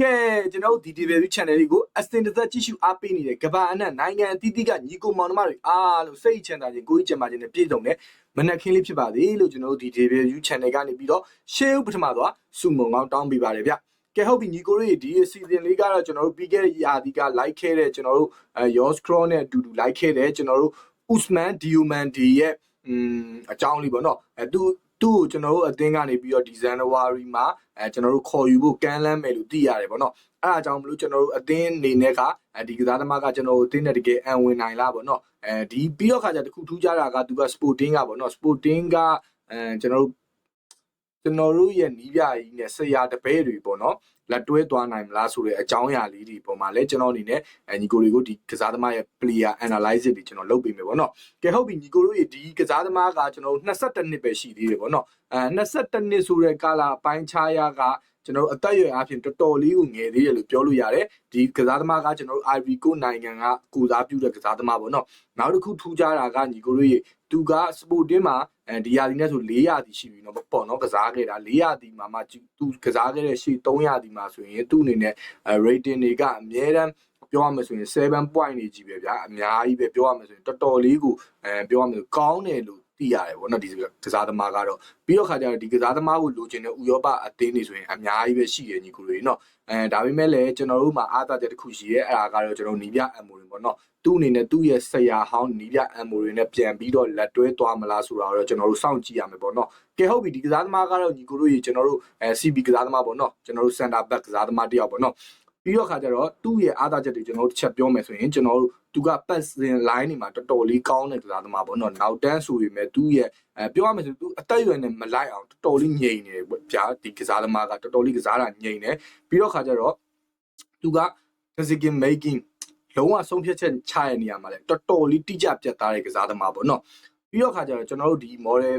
ကဲကျွန်တော်တို့ဒီ delivery channel လေးကိုအစင်တစ်သက်ကြည့်ရှုအားပေးနေတဲ့ကမ္ဘာအနှံ့နိုင်ငံအသီးသီးကညီကိုမောင်နှမတွေအားလုံးစိတ်ချမ်းသာခြင်းကိုယ်ကြီးချမ်းသာခြင်းနဲ့ပြည့်စုံတဲ့မနက်ခင်းလေးဖြစ်ပါသေးလို့ကျွန်တော်တို့ဒီ delivery channel ကနေပြီးတော့ရှေးဥပထမသွားစုမုံကောင်းတောင်းပေးပါတယ်ဗျကဲဟုတ်ပြီညီကိုတို့ဒီ season လေးကတော့ကျွန်တော်တို့ပြီးခဲ့တဲ့ရာသီက like ခဲ့တဲ့ကျွန်တော်တို့အဲ Yours Crow နဲ့အတူတူ like ခဲ့တဲ့ကျွန်တော်တို့ Usman Dioman D ရဲ့อืมအကြောင်းလေးပေါ့နော်အဲသူ သူ့ကိုကျွန်တော်တို့အသင်းကနေပြီးတော့ဒီဇန်နဝါရီမှာအဲကျွန်တော်တို့ခေါ်ယူဖို့ကမ်းလှမ်းမယ်လို့သိရတယ်ပေါ့နော်အဲ့အကြောင်းမလို့ကျွန်တော်တို့အသင်းအနေနဲ့ကအဲဒီကစားသမားကကျွန်တော်တို့အသင်းနဲ့တကယ်အံဝင်နိုင်လားပေါ့နော်အဲဒီပြီးတော့ခါကျတခုထူးခြားတာကသူက sporting ကပေါ့နော် sporting ကအဲကျွန်တော်တို့ ကျွန်တော်တို့ရဲ့နီးပြကြီးနဲ့ဆရာတပည့်တွေပေါ့နော်လက်တွဲသွားနိုင်မလားဆိုတဲ့အကြောင်းအရာလေးဒီပုံမှာလဲကျွန်တော်အနေနဲ့အဲညီကိုတွေကိုဒီကစားသမားရဲ့ player analysis တွေကျွန်တော်လုပ်ပေးမယ်ပေါ့နော်ကဲဟုတ်ပြီညီကိုတို့ရဲ့ဒီကစားသမားကကျွန်တော်22နှစ်ပဲရှိသေးတယ်ပေါ့နော်အဲ22နှစ်ဆိုတဲ့ကာလာအပိုင်းခြားရကကျွန်တော်အသက်အရွယ်အပြင်တော်တော်လေးကိုငယ်သေးတယ်လို့ပြောလို့ရတယ်ဒီကစားသမားကကျွန်တော် Ivory Coast နိုင်ငံကကိုစားပြုတဲ့ကစားသမားပေါ့နော်နောက်တစ်ခုထူးခြားတာကညီကိုတို့ရဲ့သူက sporting မှာ အဲဒီရာသီနဲ့ဆို၄ရာသီရှိပြီနော်ပေါ့နော်ကစားခဲ့တာ၄ရာသီမှာမှသူကစားခဲ့တဲ့ရှေ့၃ရာသီမှာဆိုရင်သူ့အနေနဲ့ rating တွေကအများတန်းပြောရမယ်ဆိုရင်7 point နေကြီးပဲဗျာအများကြီးပဲပြောရမယ်ဆိုရင်တော်တော်လေးကိုအဲပြောရမယ်ကောင်းတယ်လို့ သိရတယ်ဗောနော်ဒီကစားသမားကတော့ပြီးတော့ခါကျတော့ဒီကစားသမားကိုလိုချင်တဲ့ဥရောပအသင်းတွေဆိုရင်အများကြီးပဲရှိရညီကိုတွေနော်အဲဒါပေမဲ့လည်းကျွန်တော်တို့မှာအားသာချက်တစ်ခုရှိရဲအဲ့ဒါကတော့ကျွန်တော်နီးပြအမ်မိုရင်ဗောနော်သူ့အနေနဲ့သူ့ရဲ့ဆရာဟောင်းနီးပြအမ်မိုရင်နဲ့ပြန်ပြီးတော့လက်တွဲသွားမလားဆိုတာတော့ကျွန်တော်တို့စောင့်ကြည့်ရမယ်ဗောနော်ကဲဟုတ်ပြီဒီကစားသမားကတော့ညီကိုတို့ရေကျွန်တော်တို့အဲ CB ကစားသမားဗောနော်ကျွန်တော်တို့ center back ကစားသမားတယောက်ဗောနော် ပြီးတော့ခါကျတော့သူ့ရဲ့အားသာချက်တွေကျွန်တော်တို့တစ်ချက်ပြောမယ်ဆိုရင်ကျွန်တော်တို့သူကပတ်စင် line တွေမှာတော်တော်လေးကောင်းတဲ့ကစားသမားပေါ့နော်နောက်တန်းဆိုပေမဲ့သူ့ရဲ့အဲပြောရမယ်ဆိုသူအသက်အရွယ်နဲ့မလိုက်အောင်တော်တော်လေးငြိမ်နေဗျာဒီကစားသမားကတော်တော်လေးကစားတာငြိမ်နေပြီးတော့ခါကျတော့သူက decision making လုံးဝဆုံးဖြတ်ချက်ချရတဲ့နေရာမှာလဲတော်တော်လေးတိကျပြတ်သားတဲ့ကစားသမားပေါ့နော်ပြီးတော့ခါကျတော့ကျွန်တော်တို့ဒီ model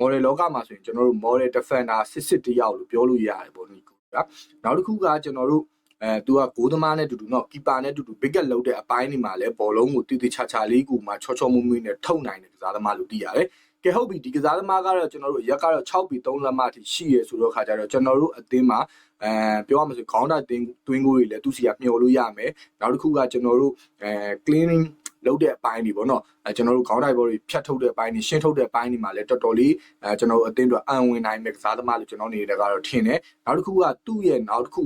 model လောကမှာဆိုရင်ကျွန်တော်တို့ model defender စစ်စစ်တယောက်လို့ပြောလို့ရတယ်ပေါ့နီကူဗျာနောက်တစ်ခုကကျွန်တော်တို့ အဲသူကဂိုးသမားနဲ့တူတူနော်ကီပါနဲ့တူတူဘစ်ကက်လောက်တဲ့အပိုင်းဒီမှာလဲဘောလုံးကိုတိတိချာချာလေးကိုမှချောချောမွေ့မွေ့နဲ့ထုတ်နိုင်တဲ့ကစားသမားလို့သိရတယ်ကဲဟုတ်ပြီဒီကစားသမားကတော့ကျွန်တော်တို့ရက်ကတော့6ပြီ3လက်မအထိရှိရဆိုတော့ခါကြတော့ကျွန်တော်တို့အသင်းမှာအဲပြောရမစို့ခေါင်းတာတင်းတွင်းကိုတွေလည်းသူစီကမျောလို့ရမယ်နောက်တစ်ခုကကျွန်တော်တို့အဲ cleaning လုပ်တဲ့အပိုင်းတွေပေါ့နော်အဲကျွန်တော်တို့ခေါင်းတိုက်ဘောတွေဖြတ်ထုတ်တဲ့အပိုင်းတွေရှင်းထုတ်တဲ့အပိုင်းတွေမှာလည်းတော်တော်လေးအဲကျွန်တော်တို့အသင်းတို့အံဝင်နိုင်မဲ့ကစားသမားလို့ကျွန်တော်အနေနဲ့ကတော့ထင်တယ်နောက်တစ်ခုကသူ့ရဲ့နောက်တစ်ခု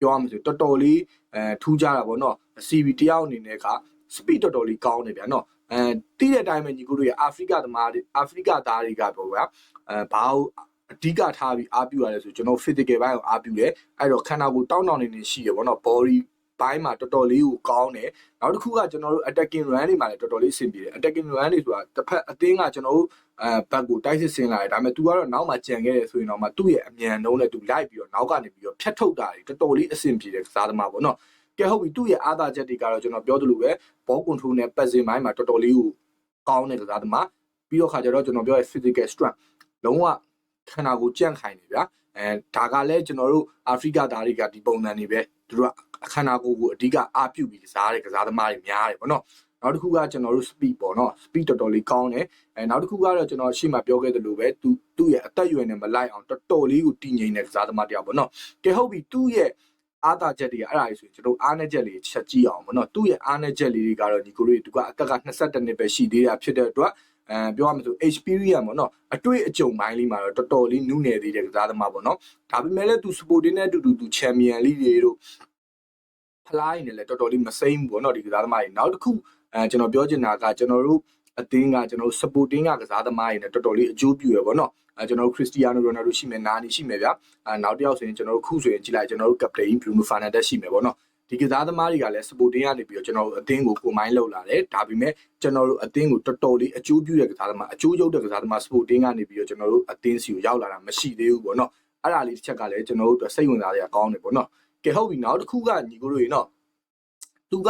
ပြောရမှာဆိုတော်တော်လေးအဲထူးခြားတာပေါ့နော် CV တယောက်အနေနဲ့က speed တော်တော်လေးကောင်းတယ်ဗျာနော်အဲတီးတဲ့အတိုင်းပဲညီကိုတို့ရဲ့အာဖရိကသမားတွေအာဖရိကသားတွေကပေါ့ဗျာအဲဘာလို့အဓိကထားပြီးအားပြုရတယ်ဆိုကျွန်တော် physical ဘိုင်းကိုအားပြုတယ်အဲ့တော့ခန္ဓာကိုယ်တောင်းတောင်းနေနေရှိရပေါ့နော် body ဘိုင်းမှာတော်တော်လေးကိုကောင်းတယ်နောက်တစ်ခုကကျွန်တော်တို့ attacking run တွေမှာလည်းတော်တော်လေးအဆင်ပြေတယ် attacking run တွေဆိုတာတစ်ဖက်အသင်းကကျွန်တော်တို့အဲဘက်ကိုတိုက်စစ်ဆင်းလာတယ်ဒါပေမဲ့ तू ကတော့နောက်မှကြံခဲ့တယ်ဆိုရင်တော့မှသူ့ရဲ့အမြန်နှုံးနဲ့ तू လိုက်ပြီးတော့နောက်ကနေပြီးတော့ဖြတ်ထုတ်တာတွေတော်တော်လေးအဆင်ပြေတယ်ကစားသမားပေါ့နော်ကဲဟုတ်ပြီသူ့ရဲ့အားသာချက်တွေကတော့ကျွန်တော်ပြောသလိုပဲ ball control နဲ့ပတ်စင်ပိုင်းမှာတော်တော်လေးကိုကောင်းတဲ့ကစားသမားပြီးတော့ခါကျတော့ကျွန်တော်ပြောရဲ့ physical strength လုံးဝခန္ဓာကိုယ်ကြန့်ခိုင်နေဗျာအဲဒါကလည်းကျွန်တော်တို့အာဖရိကသားတွေကဒီပုံစံတွေပဲသူတို့က အခန္ဓာကိုယ်ကိုအဓိကအားပြုပြီးကစားတဲ့ကစားသမားတွေများတယ်ပေါ့နော်နောက်တစ်ခုကကျွန်တော်တို့ speed ပေါ့နော် speed တော်တော်လေးကောင်းတယ်အဲနောက်တစ်ခုကတော့ကျွန်တော်ရှေ့မှာပြောခဲ့သလိုပဲသူသူ့ရဲ့အသက်အရွယ်နဲ့မလိုက်အောင်တော်တော်လေးကိုတည်ငြိမ်တဲ့ကစားသမားတယောက်ပေါ့နော်ကဲဟုတ်ပြီသူ့ရဲ့အားသာချက်တွေကအဲ့ဒါကြီးဆိုရင်ကျွန်တော်အားနည်းချက်လေးချက်ကြည့်အောင်ပေါ့နော်သူ့ရဲ့အားနည်းချက်လေးတွေကတော့ဒီကိုလေးသူကအသက်က22နှစ်ပဲရှိသေးတာဖြစ်တဲ့အတွက်အဲပြောရမယ်ဆို experience ပေါ့နော်အတွေ့အကြုံပိုင်းလေးမှာတော့တော်တော်လေးနုနယ်သေးတဲ့ကစားသမားပေါ့နော်ဒါပေမဲ့လည်းသူ sporting နဲ့အတူတူသူ champion league တွေတို့ ဖလားရင်းနဲ့လည်းတော်တော်လေးမစိမ့်ဘူးပေါ့နော်ဒီကစားသမားတွေနောက်တစ်ခုအဲကျွန်တော်ပြောချင်တာကကျွန်တော်တို့အသင်းကကျွန်တော်တို့ supporting ကကစားသမားတွေနဲ့တော်တော်လေးအကျိုးပြုရပေါ့နော်အဲကျွန်တော်တို့ခရစ္စတီယာနိုရိုနယ်ဒိုရှိမယ်နာနီရှိမယ်ဗျာအဲနောက်တစ်ယောက်ဆိုရင်ကျွန်တော်တို့ခုဆိုရင်ကြည့်လိုက်ကျွန်တော်တို့ကပတိန်ဘရူနိုဖာနန်ဒက်ရှိမယ်ပေါ့နော်ဒီကစားသမားတွေကလည်း supporting ကနေပြီးတော့ကျွန်တော်တို့အသင်းကိုကိုမိုင်းလောက်လာတယ်ဒါပေမဲ့ကျွန်တော်တို့အသင်းကိုတော်တော်လေးအကျိုးပြုတဲ့ကစားသမားအကျိုးရုပ်တဲ့ကစားသမား supporting ကနေပြီးတော့ကျွန်တော်တို့အသင်းစီကိုရောက်လာတာမရှိသေးဘူးပေါ့နော်အဲ့ဒါလေးတစ်ချက်ကလည်းကျွန်တော်တို့စိတ်ဝင်စားစရာကောင်းတယ်ပေါ့နော် ကဲဟုတ်ပြီနောက်တစ်ခုကညီကိုတို့ရေနော်သူက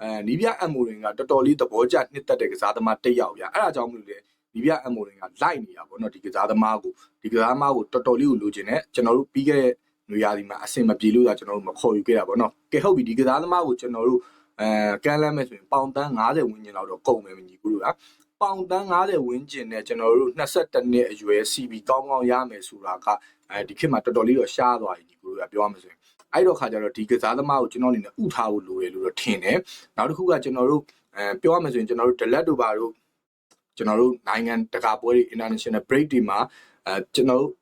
အဲနီးပြအမ်မိုရင်ကတော်တော်လေးသဘောကျနှစ်သက်တဲ့ကစားသမားတစ်ယောက်ဗျာအဲ့ဒါကြောင့်မလို့လေနီးပြအမ်မိုရင်ကလိုက်နေတာပေါ့နော်ဒီကစားသမားကိုဒီကစားသမားကိုတော်တော်လေးကိုလိုချင်တယ်ကျွန်တော်တို့ပြီးခဲ့တဲ့နွေရာသီမှာအဆင်မပြေလို့သာကျွန်တော်တို့မခေါ်ယူခဲ့တာပေါ့နော်ကဲဟုတ်ပြီဒီကစားသမားကိုကျွန်တော်တို့အဲကမ်းလှမ်းမဲ့ဆိုရင်ပေါင်တန်း90ဝန်းကျင်လောက်တော့ကုန်မယ်မညီဘူးလို့လားပေါင်တန်း90ဝန်းကျင်နဲ့ကျွန်တော်တို့22နှစ်အရွယ် CB ကောင်းကောင်းရမယ်ဆိုတာကအဲဒီခေတ်မှာတော်တော်လေးတော့ရှားသွားပြီညီကိုတို့ကပြောရမှာဆိုရင် အဲ့တော့ခါကျတော့ဒီကစားသမားကိုကျွန်တော်အနေနဲ့ဥထားဖို့လိုတယ်လို့တော့ထင်တယ်နောက်တစ်ခုကကျွန်တော်တို့အဲပြောရမယ်ဆိုရင်ကျွန်တော်တို့ဒလက်တို့ဘာတို့ကျွန်တော်တို့နိုင်ငံတကာပွဲတွေ international break တွေမှာအဲကျွန်တော်တို့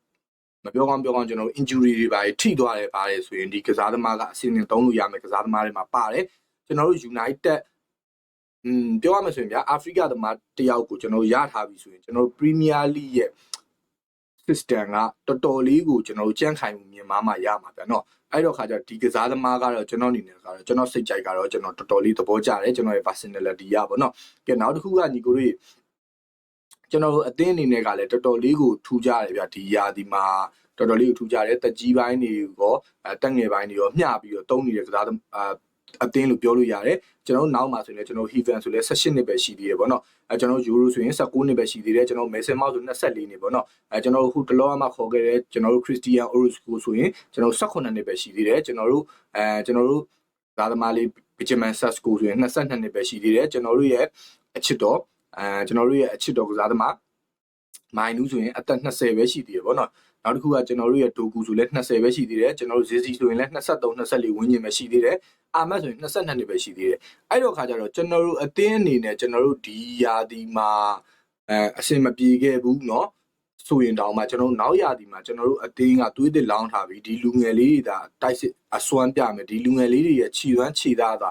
မပြောကောင်းပြောကောင်းကျွန်တော်တို့ injury တွေပါထိသွားတယ်ပါတယ်ဆိုရင်ဒီကစားသမားကအစင်းနဲ့သုံးလို့ရမယ်ကစားသမားတွေမှာပါတယ်ကျွန်တော်တို့ United อืมပြောရမယ်ဆိုရင်ဗျာအာဖရိကသမားတယောက်ကိုကျွန်တော်ရထားပြီဆိုရင်ကျွန်တော်တို့ Premier League ရဲ့ system ကတော်တော်လေးကိုကျွန်တော်တို့ကြန့်ခိုင်မှုမြင်မှမှရမှာဗျာနော်အဲ့တော့ခါကျဒီကစားသမားကတော့ကျွန်တော်အနေနဲ့ကတော့ကျွန်တော်စိတ်ကြိုက်ကတော့ကျွန်တော်တော်တော်လေးသဘောကျတယ်ကျွန်တော်ရဲ့ personality ရပါတော့ကဲနောက်တစ်ခုကညီကိုတို့ကျွန်တော်တို့အသင်းအနေနဲ့ကလည်းတော်တော်လေးကိုထူကြတယ်ဗျာဒီရာဒီမှာတော်တော်လေးကိုထူကြတယ်တကြီးပိုင်းတွေရောတက်ငယ်ပိုင်းတွေရောမျှပြီးတော့တုံးနေတဲ့ကစားသမား အသင်းလို့ပြောလို့ရတယ်ကျွန်တော်တို့နောက်မှာဆိုရင်ကျွန်တော် Heaven ဆိုလဲ18နှစ်ပဲရှိသေးတယ်ပေါ့နော်အဲကျွန်တော် Euro ဆိုရင်19နှစ်ပဲရှိသေးတယ်ကျွန်တော် Mason Mount ဆို24နှစ်ပေါ့နော်အဲကျွန်တော်တို့ခုတလောမှခေါ်ခဲ့တဲ့ကျွန်တော်တို့ Christian Orozco ဆိုရင်ကျွန်တော်18နှစ်ပဲရှိသေးတယ်ကျွန်တော်တို့အဲကျွန်တော်တို့သာသမားလေး Benjamin Sesko ဆိုရင်22နှစ်ပဲရှိသေးတယ်ကျွန်တော်တို့ရဲ့အချစ်တော်အဲကျွန်တော်တို့ရဲ့အချစ်တော်ကစားသမားမိုင်နူးဆိုရင်အသက်20ပဲရှိသေးတယ်ပေါ့နော် နောက်တစ်ခုကကျွန်တော်တို့ရဲ့ဒိုကူဆိုလည်း20ပဲရှိသေးတယ်ကျွန်တော်တို့ဇေစီဆိုရင်လည်း23 24ဝန်းကျင်ပဲရှိသေးတယ်အာမတ်ဆိုရင်22နှစ်ပဲရှိသေးတယ်အဲ့တော့ခါကျတော့ကျွန်တော်တို့အသင်းအနေနဲ့ကျွန်တော်တို့ဒီယာဒီမှာအဲအဆင်မပြေခဲ့ဘူးเนาะဆိုရင်တောင်မှကျွန်တော်တို့နောက်ရာဒီမှာကျွန်တော်တို့အသင်းကသွေးသစ်လောင်းထားပြီးဒီလူငယ်လေးတွေဒါတိုက်စစ်အစွမ်းပြမယ်ဒီလူငယ်လေးတွေရဲ့ခြေသွမ်းခြေသားသာ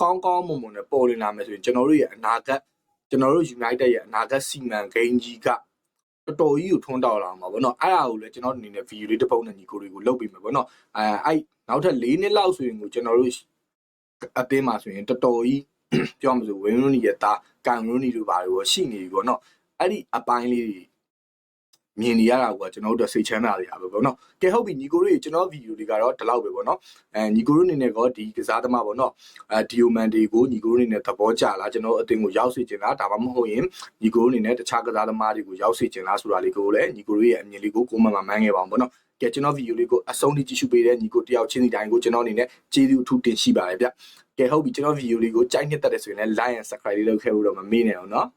ကောင်းကောင်းမွန်မွန်နဲ့ပေါ်လွင်လာမယ်ဆိုရင်ကျွန်တော်တို့ရဲ့အနာဂတ်ကျွန်တော်တို့ United ရဲ့အနာဂတ်စီမံကိန်းကြီးက တော်တော်ကြီးကိုထွန်းတောက်လာမှာပေါ့နော်အဲ့ဒါကိုလည်းကျွန်တော်အနေနဲ့ဗီဒီယိုလေးတစ်ပုတ်နဲ့ညီကိုတွေကိုလုပ်ပေးမယ်ပေါ့နော်အဲအဲ့နောက်ထပ်၄နှစ်လောက်ဆိုရင်ကိုကျွန်တော်တို့အသင်းမှာဆိုရင်တော်တော်ကြီးပြောမှဆိုဝင်းရိုနီရဲ့တာကန်ရိုနီတို့ဘာတွေရောရှိနေပြီပေါ့နော်အဲ့ဒီအပိုင်းလေးတွေ မြင်နေရတာကကျွန်တော်တို့စိတ်ချမ်းသာတွေပါပဲပေါ့နော်ကဲဟုတ်ပြီညီကိုတို့ကျွန်တော်ဗီဒီယိုတွေကတော့ဒီလောက်ပဲပေါ့နော်အဲညီကိုတို့အနေနဲ့ကဒီကစားသမားပေါ့နော်အဲဒီယိုမန်ဒီကိုညီကိုတို့အနေနဲ့သဘောကျလားကျွန်တော်အတင်းကိုရောက်စေချင်လားဒါမှမဟုတ်ရင်ညီကိုတို့အနေနဲ့တခြားကစားသမားတွေကိုရောက်စေချင်လားဆိုတာလေးကိုလည်းညီကိုတို့ရဲ့အမြင်လေးကိုကိုမမမှန်းခဲ့ပါအောင်ပေါ့နော်ကဲကျွန်တော်ဗီဒီယိုလေးကိုအဆုံးထိကြည့်ရှုပေးတဲ့ညီကိုတယောက်ချင်းစီတိုင်းကိုကျွန်တော်အနေနဲ့ကျေးဇူးအထူးတင်ရှိပါတယ်ဗျကဲဟုတ်ပြီကျွန်တော်ဗီဒီယိုလေးကိုကြိုက်နှစ်သက်တယ်ဆိုရင်လည်း like and subscribe လေးလုပ်ခဲ့ဖို့တော့မမေ့နဲ့အောင်နော်